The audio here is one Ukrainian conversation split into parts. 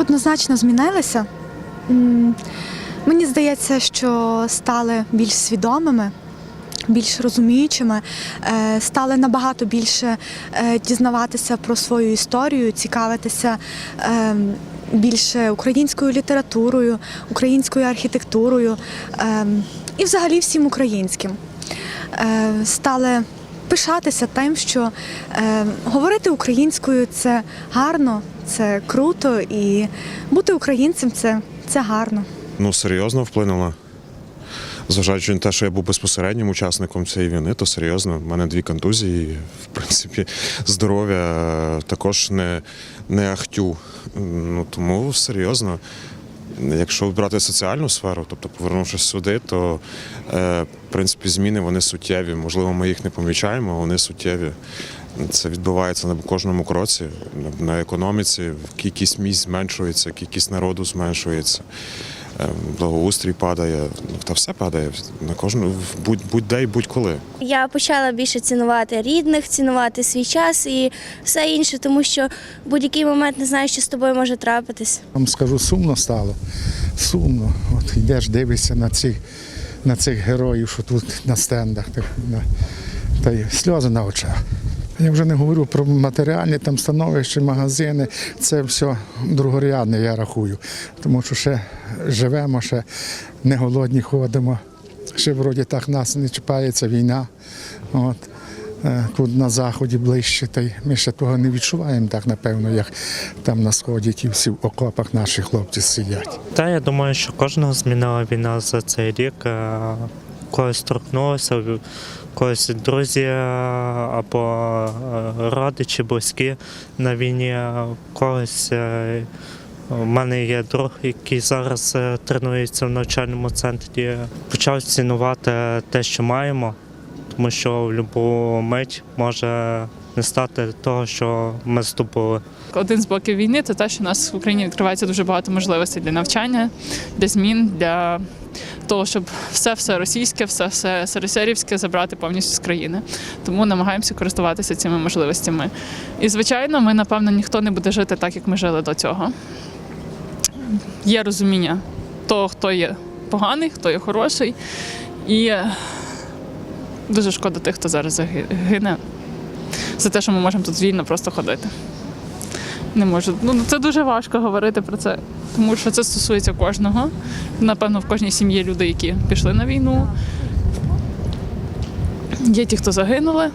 Однозначно змінилися. Мені здається, що стали більш свідомими, більш розуміючими, е, стали набагато більше е, дізнаватися про свою історію, цікавитися е, більше українською літературою, українською архітектурою і взагалі всім українським. Стали пишатися тим, що е, говорити українською це гарно, це круто, і бути українцем це, це гарно. Ну, серйозно вплинула. Зважаючи на те, що я був безпосереднім учасником цієї війни, то серйозно. У мене дві контузії. В принципі, здоров'я також не, не ахтю. Ну, тому серйозно. Якщо брати соціальну сферу, тобто повернувшись сюди, то е, в принципі зміни вони суттєві. Можливо, ми їх не помічаємо, вони суттєві. Це відбувається на кожному кроці. На- економіці кількість місць зменшується, кількість народу зменшується, е, благоустрій падає. Та все падає на кожну будь-де і будь-коли. Я почала більше цінувати рідних, цінувати свій час і все інше, тому що будь-який момент не знаєш, що з тобою може трапитись. Вам скажу, сумно стало. Сумно. От йдеш, дивишся на цих, на цих героїв, що тут на стендах, та й сльози на очах. Я вже не говорю про матеріальні там становища, магазини. Це все другорядне, я рахую. Тому що ще живемо, ще не голодні ходимо. Ще вроді так нас не чіпається війна. От. Е, Тут на заході ближче, та й ми ще того не відчуваємо так, напевно, як там на сході ті всі в окопах наші хлопці сидять. Та я думаю, що кожного змінила війна за цей рік. Когось торкнулося, когось друзі е, або е, родичі, близькі на війні, когось. е, У мене є друг, який зараз тренується в навчальному центрі. Почав цінувати те, що маємо, тому що в будь-яку мить може не стати того, що ми здобули. Один з блоків війни це те, що у нас в Україні відкривається дуже багато можливостей для навчання, для змін, для того, щоб все все російське, все все СРСРівське забрати повністю з країни. Тому намагаємося користуватися цими можливостями. І звичайно, ми напевно ніхто не буде жити так, як ми жили до цього. Є розуміння того, хто є поганий, хто є хороший. І е, дуже шкода тих, хто зараз загине за те, що ми можемо тут вільно просто ходити. Не можу. Ну це дуже важко говорити про це, тому що це стосується кожного. Напевно, в кожній сім'ї люди, які пішли на війну. Є ті, хто загинули.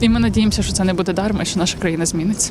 І ми надіємося, що це не буде дарма що наша країна зміниться.